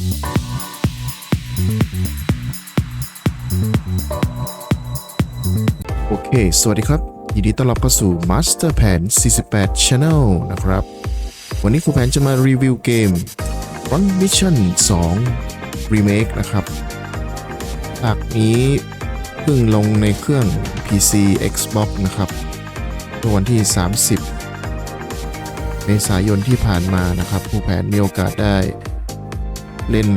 โอเค สวัสดีครับ ยินดีต้อนรับเข้าสู่ Master Plan 48 Channel นะครับ วันนี้ครูแผนจะมารีวิวเกม One Mission 2 Remake นะครับภาคนี้เพิ่งลงในเครื่อง PC Xbox นะครับเมื่อวันที่ 30 เมษายนที่ผ่านมานะครับครูแผนมีโอกาสได้ เล่น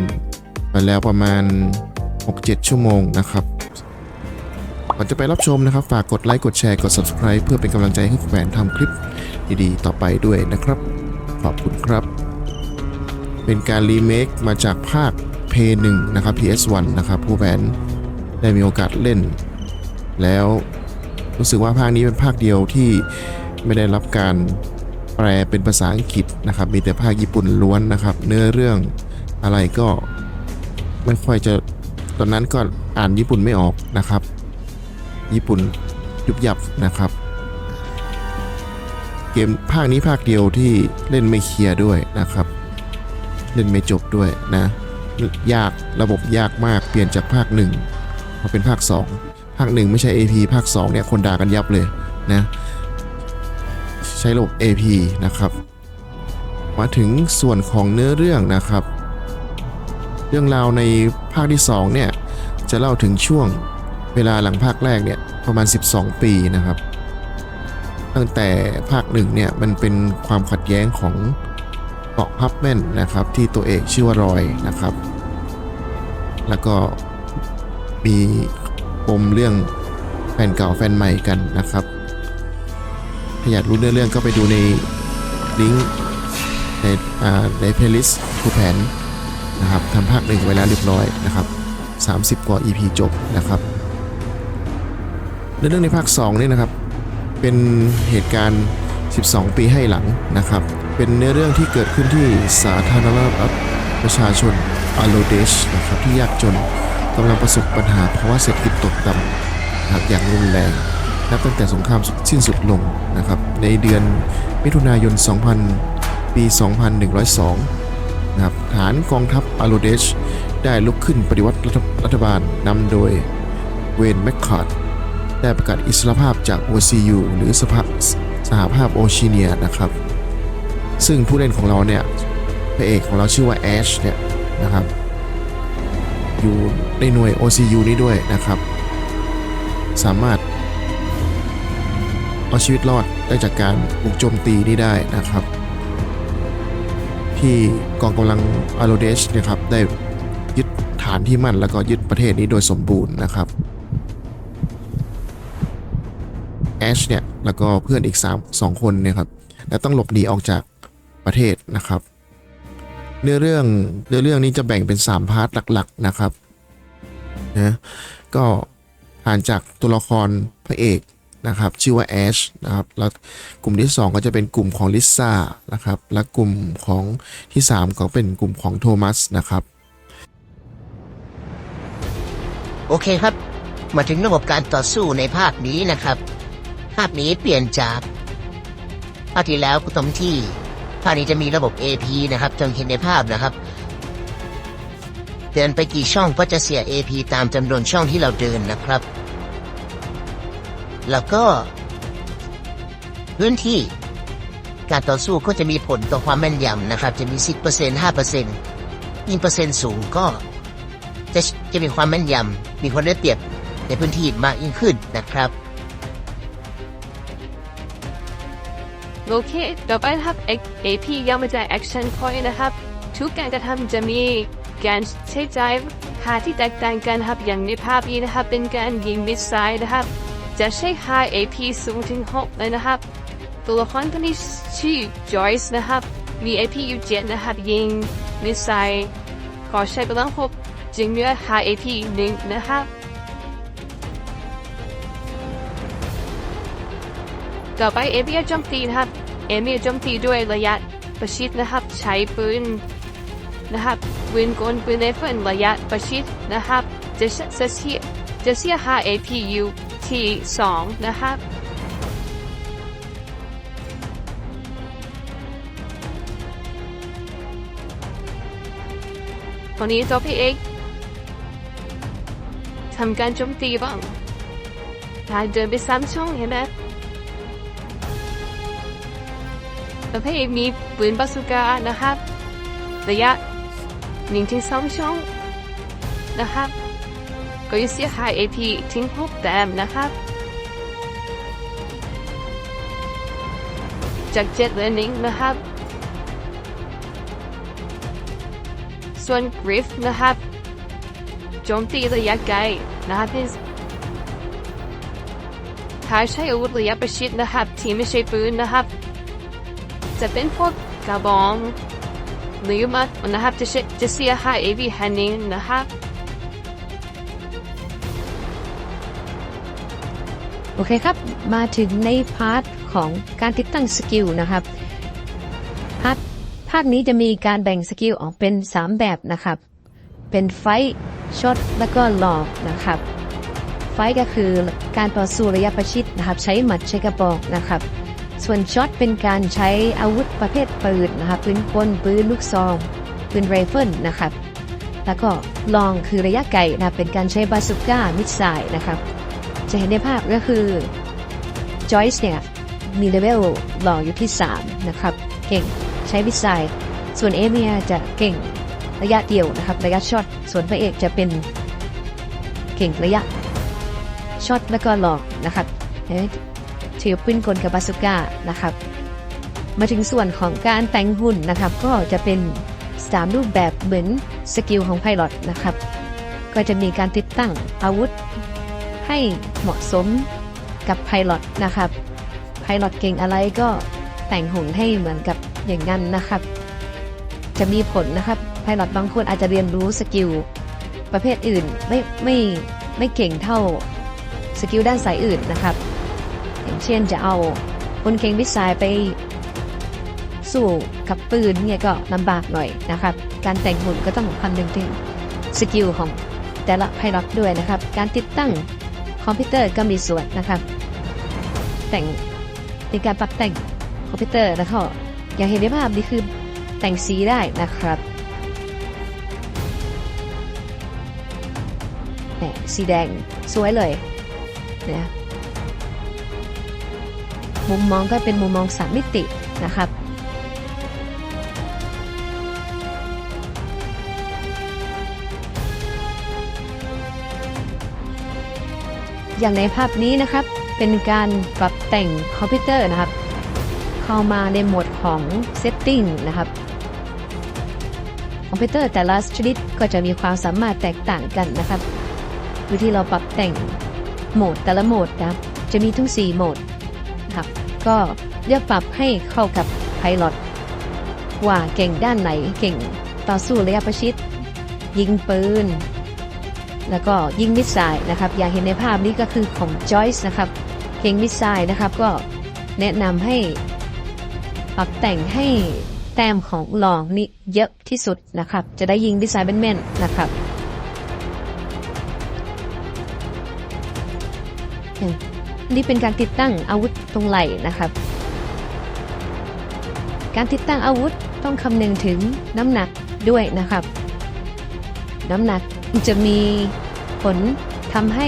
ไปแล้วประมาณ 6-7 ชั่วโมงนะครับก่อนจะไปรับชมนะครับ ฝากกดไลค์กดแชร์กด subscribe เพื่อเป็นกำลังใจให้คุณแผนทำคลิปดีๆ ต่อไปด้วยนะครับ ขอบคุณครับ เป็นการรีเมคมาจากภาค p 1นะครับ PS1 นะครับผู้แผนได้มีโอกาสเล่น แล้วรู้สึกว่าภาคนี้เป็นภาคเดียวที่ไม่ได้รับการแปลเป็นภาษาอังกฤษนะครับ มีแต่ภาคญี่ปุ่นล้วนนะครับ เนื้อเรื่อง อะไรก็ไม่ค่อยจะตอนนั้นก็อ่านญี่ปุ่นไม่ออกนะครับ ญี่ปุ่นยุบยับนะครับ เกมภาคนี้ภาคเดียวที่เล่นไม่เคลียร์ด้วยนะครับ เล่นไม่จบด้วยนะ ยากระบบยากมากเปลี่ยนจากภาคหนึ่งมาเป็นภาค 2 ภาคหนึ่งไม่ใช่ AP ภาค 2 เนี่ยคนด่ากันยับเลยนะ ใช้ระบบ AP นะครับ มาถึงส่วนของเนื้อเรื่องนะครับ เรื่องราวในภาคที่2เนี่ยจะเล่าถึงช่วงเวลาหลังภาคแรกเนี่ยประมาณ 12 ปีนะครับ ตั้งแต่ภาคหนึ่งเนี่ยมันเป็นความขัดแย้งของเกาะฮับแมนนะครับที่ตัวเอกชื่อว่ารอยนะครับ แล้วก็มีปมเรื่องแฟนเก่าแฟนใหม่กันนะครับถ้าอยากรู้เรื่องเรื่องก็ไปดูในลิงก์ในในเพลย์ลิสต์ครูแผน นะครับทำภาคหนึ่งไว้แล้วเรียบร้อยนะครับ30 กว่า EP จบนะครับในเรื่องในภาค2นี่นะครับเป็นเหตุการณ์ 12 ปีให้หลังนะครับ เป็นเนื้อเรื่องที่เกิดขึ้นที่สาธารณรัฐประชาชนอาโลเดชนะครับที่ยากจนกำลังประสบปัญหาภาวะเศรษฐกิจตกต่ำนะครับอย่างรุนแรง นับตั้งแต่สงครามสิ้นสุดลงนะครับในเดือนมิถุนายน 2000 ปี 2102 นะครับฐานกองทัพอาโลเดชได้ลุกขึ้นปฏิวัติรัฐรัฐบาลนำโดยเวนแมคคาร์ดได้ประกาศอิสรภาพจาก OCU หรือสภาสหภาพโอชิเนียนะครับ ซึ่งผู้เล่นของเราเนี่ยพระเอกของเราชื่อว่าแอชเนี่ยนะครับอยู่ในหน่วย OCU นี้ด้วยนะครับ สามารถเอาชีวิตรอดได้จากการบุกโจมตีนี้ได้นะครับ ที่กองกำลังอาโรเดชนี่ยครับได้ยึดฐานที่มั่นแล้วก็ยึดประเทศนี้โดยสมบูรณ์นะครับแอชเนี่ยแล้วก็เพื่อนอีก3 2คนเนี่ยครับแล้วต้องหลบหนีออกจากประเทศนะครับ เนื้อเรื่องเนื้อเรื่องนี้จะแบ่งเป็น 3 พาร์ทหลักๆนะครับนะก็ผ่านจากตัวละครพระเอก นะครับชื่อว่าแอชนะครับแล้วกลุ่มที่ 2 ก็จะเป็นกลุ่มของลิซ่านะครับและกลุ่มของที่ 3 ก็เป็นกลุ่มของโทมัสนะครับโอเคครับ มาถึงระบบการต่อสู้ในภาคนี้นะครับ ภาคนี้เปลี่ยนจากภาคที่แล้วคุณตมที่ภาคนี้จะมีระบบ AP นะครับจงเห็นในภาพนะครับเดินไปกี่ช่องก็จะเสีย AP ตามจำนวนช่องที่เราเดินนะครับ แล้วก็ พื้นที่ การต่อสู้ก็จะมีผลต่อความแม่นยำนะครับ จะมี 10% 5%ยิ่งเปอร์เซ็นต์สูงก็ จะจะมีความแม่นยำมีคนได้เปรียบในพื้นที่มากยิ่งขึ้นนะครับ โอเคต่อไปนะครับ AP ย่อมาจาก Action Point นะครับ ทุกการกระทำจะมีการใช้จ่ายค่าที่แตกต่างกันครับอย่างในภาพนี้นะครับ เป็นการยิงมิสไซล์นะครับ จะใช้ค่า AP สูงถึง6เลยนะครับ ตัวละครตัวนี้ชื่อ Joyce นะครับ มี AP อยู่7นะครับ ยิงมิสไซล์ขอใช้พลัง6จึงเหลือค่า AP 1นะครับต่อไปเอเมียโจมตีนะครับ เอเมียโจมตีด้วยระยะประชิดนะครับ ใช้ปืนนะครับปืนกลปืนไรเฟิลระยะประชิดนะครับ จะจะเสียจะเสีย 5 APU ที่2นะครับโอนนี้ตัวพี่เอกทำการโจมตีบ้างถ้าเดินไปสามช่องเห็นไหมตัวพี่เอกมีปืนบาซูก้านะครับระยะหนึ่งถึงสองช่องนะครับ ก็จะเสียหาย AP ทิ้งหกแต้มนะครับ จากเจ็ดเลนึ่งนะครับ ส่วนกริฟนะครับโจมตีระยะไกลนะครับที่ถ้าใช้อาวุธระยะประชิดนะครับที่ไม่ใช่ปืนนะครับ จะเป็นพวกกระบองหรือมัดนะครับจะจะเสียหาย AP แห่งหนึ่งนะครับ โอเคครับ มาถึงในพาร์ทของการติดตั้งสกิลนะครับพาร์ทภาคนี้จะมีการแบ่งสกิลออกเป็น 3 แบบนะครับ เป็นไฟช็อตแล้วก็หลอกนะครับ ไฟก็คือการต่อสู้ระยะประชิดนะครับ ใช้หมัดใช้กระบอกนะครับ ส่วนช็อตเป็นการใช้อาวุธประเภทปืนนะครับปืนกลปืนลูกซองปืนไรเฟิลนะครับ แล้วก็ลองคือระยะไกลนะเป็นการใช้บาซูก้ามิสไซล์นะครับ จะเห็นในภาพก็คือ Joyce เนี่ยมีเลเวลหล่ออยู่ที่ 3 นะครับ เก่งใช้วิสัยส่วนเอเมียจะเก่งระยะเดียวนะครับ ระยะช็อต ส่วนพระเอกจะเป็นเก่งระยะช็อตแล้วก็หลอกนะครับเอ๊ะถือปืนกลกับบาสุก้านะครับ มาถึงส่วนของการแต่งหุ่นนะครับ ก็จะเป็นสามรูปแบบเหมือนสกิลของไพลอตนะครับ ก็จะมีการติดตั้งอาวุธ ให้เหมาะสมกับไพลอตนะครับไพลอตเก่งอะไรก็แต่งหุ่นให้เหมือนกับอย่างนั้นนะครับ จะมีผลนะครับไพลอตบางคนอาจจะเรียนรู้สกิลประเภทอื่นไม่ไม่ไม่เก่งเท่าสกิลด้านสายอื่นนะครับ อย่างเช่นจะเอาคนเก่งวิสัยไปสู้กับปืนเนี่ยก็ลำบากหน่อยนะครับ การแต่งหุ่นก็ต้องคำนึงถึงสกิลของแต่ละไพลอตด้วยนะครับ การติดตั้ง คอมพิวเตอร์ก็มีส่วนนะครับ แต่งในการปรับแต่งคอมพิวเตอร์แล้วก็อย่างเห็นในภาพนี่คือแต่งสีได้นะครับสีแดงสวยเลยเนี่ยมุมมองก็เป็นมุมมองสามมิตินะครับ อย่างในภาพนี้นะครับ เป็นการปรับแต่งคอมพิวเตอร์นะครับ เข้ามาในโหมดของ Setting นะครับ คอมพิวเตอร์แต่ละชนิดก็จะมีความสามารถแตกต่างกันนะครับวิธีเราปรับแต่งโหมดแต่ละโหมดนะจะมีทั้ง 4 โหมดนะครับ ก็เลือกปรับให้เข้ากับ Pilot ว่าเก่งด้านไหนเก่งต่อสู้ระยะประชิด ยิงปืน แล้วก็ยิงมิสไซล์นะครับ อย่างเห็นในภาพนี้ก็คือของ Joyce นะครับเก่งมิสไซล์นะครับ ก็แนะนำให้ปรับแต่งให้แต้มของลองนี่เยอะที่สุดนะครับ จะได้ยิงมิสไซล์แม่นๆนะครับนี่เป็นการติดตั้งอาวุธตรงไหล่นะครับ การติดตั้งอาวุธต้องคำนึงถึงน้ำหนักด้วยนะครับ น้ำหนักจะมีผลทำให้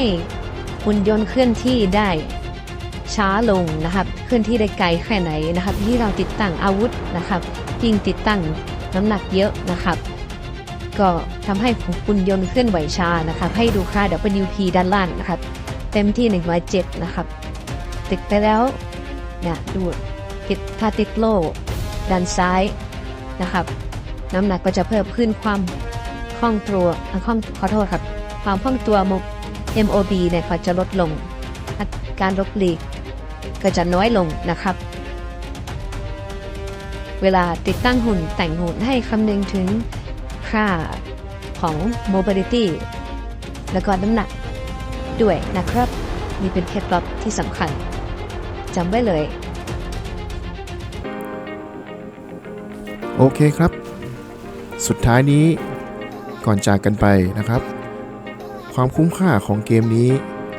หุ่นยนต์เคลื่อนที่ได้ช้าลงนะครับเคลื่อนที่ได้ไกลแค่ไหนนะครับที่เราติดตั้งอาวุธนะครับยิ่งติดตั้งน้ำหนักเยอะนะครับ ก็ทำให้หุ่นยนต์เคลื่อนไหวช้านะครับ ให้ดูค่า WP ด้านล่างนะครับ เต็มที่ 107 นะครับ ติดไปแล้วเนี่ยดูติดถ้าติดโล่ด้านซ้ายนะครับ น้ำหนักก็จะเพิ่มขึ้นความ คล่องตัวคล่องขอโทษครับ ความคล่องตัว MOB เนี่ยก็จะลดลง การลบหลีกก็จะน้อยลงนะครับ เวลาติดตั้งหุ่นแต่งหุ่นให้คำนึงถึงค่าของ mobility แล้วก็น้ำหนักด้วยนะครับนี่เป็นเคล็ดลับที่สำคัญจำไว้เลย โอเคครับ สุดท้ายนี้ ก่อนจากกันไปนะครับ ความคุ้มค่าของเกมนี้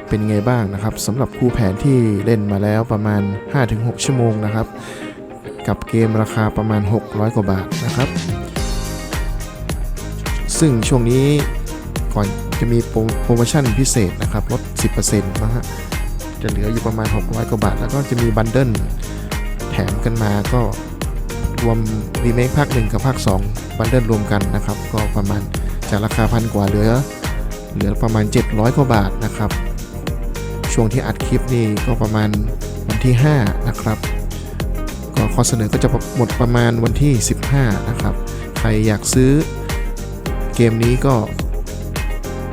เป็นไงบ้างนะครับสำหรับคู่แผนที่เล่นมาแล้วประมาณ 5-6 ชั่วโมงนะครับ กับเกมราคาประมาณ 600 กว่าบาทนะครับ ซึ่งช่วงนี้ก่อนจะมีโปรโมชั่นพิเศษนะครับลด 10%นะฮะจะเหลืออยู่ประมาณ 600 กว่าบาท แล้วก็จะมีบันเดิลแถมกันมาก็รวมรีเมคภาค 1 กับภาค 2 บันเดิลรวมกันนะครับ ก็ประมาณ จากราคาพันกว่าเหลือ เหลือประมาณ 700 กว่าบาทนะครับ ช่วงที่อัดคลิปนี่ก็ประมาณวันที่ 5 นะครับก็ข้อเสนอก็จะหมดประมาณวันที่ 15 นะครับ ใครอยากซื้อเกมนี้ก็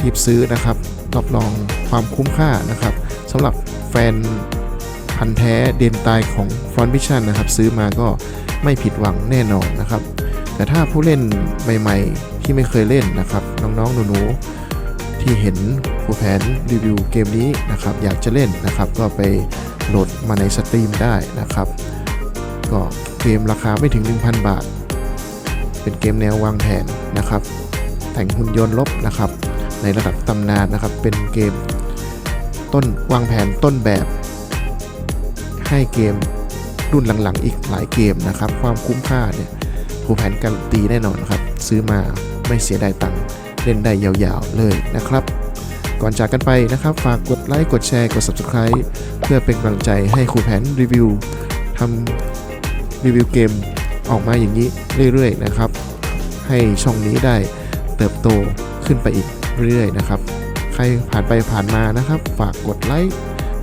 รีบซื้อนะครับ รับรองความคุ้มค่านะครับสำหรับแฟนพันธ์แท้เดนตายของ Front Vision นะครับ ซื้อมาก็ไม่ผิดหวังแน่นอนนะครับ แต่ถ้าผู้เล่นใหม่ ๆ ที่ไม่เคยเล่นนะครับ น้องๆหนูๆที่เห็นผู้แผนรีวิวเกมนี้นะครับ อยากจะเล่นนะครับ ก็ไปโหลดมาในสตรีมได้นะครับ ก็เกมราคาไม่ถึง 1,000 บาท เป็นเกมแนววางแผนนะครับ แต่งหุ่นยนต์ลบนะครับ ในระดับตำนานนะครับ เป็นเกมต้นวางแผนต้นแบบ ให้เกมรุ่นหลังๆ อีกหลายเกมนะครับ ความคุ้มค่าเนี่ยผู้แผนการนตีแน่นอนครับ ซื้อมา ไม่เสียดายตังค์เล่นได้ยาวๆเลยนะครับ ก่อนจากกันไปนะครับ ฝากกดไลค์กดแชร์กด Subscribe เพื่อเป็นกำลังใจให้ครูแผนรีวิวทำรีวิวเกมออกมาอย่างนี้เรื่อยๆนะครับ ให้ช่องนี้ได้เติบโตขึ้นไปอีกเรื่อยๆนะครับ ใครผ่านไปผ่านมานะครับ ฝากกดไลค์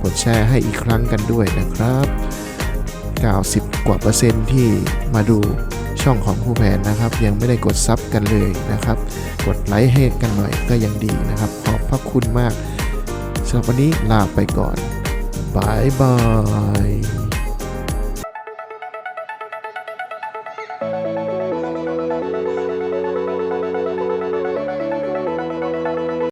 กดแชร์ให้อีกครั้งกันด้วยนะครับ 90 กว่าเปอร์เซ็นต์ที่มาดู ช่องของผู้แผนนะครับ ยังไม่ได้กดซับกันเลยนะครับ กดไลค์ให้กันหน่อยก็ยังดีนะครับ ขอบพระคุณมากสำหรับวันนี้ลาไปก่อนบายบาย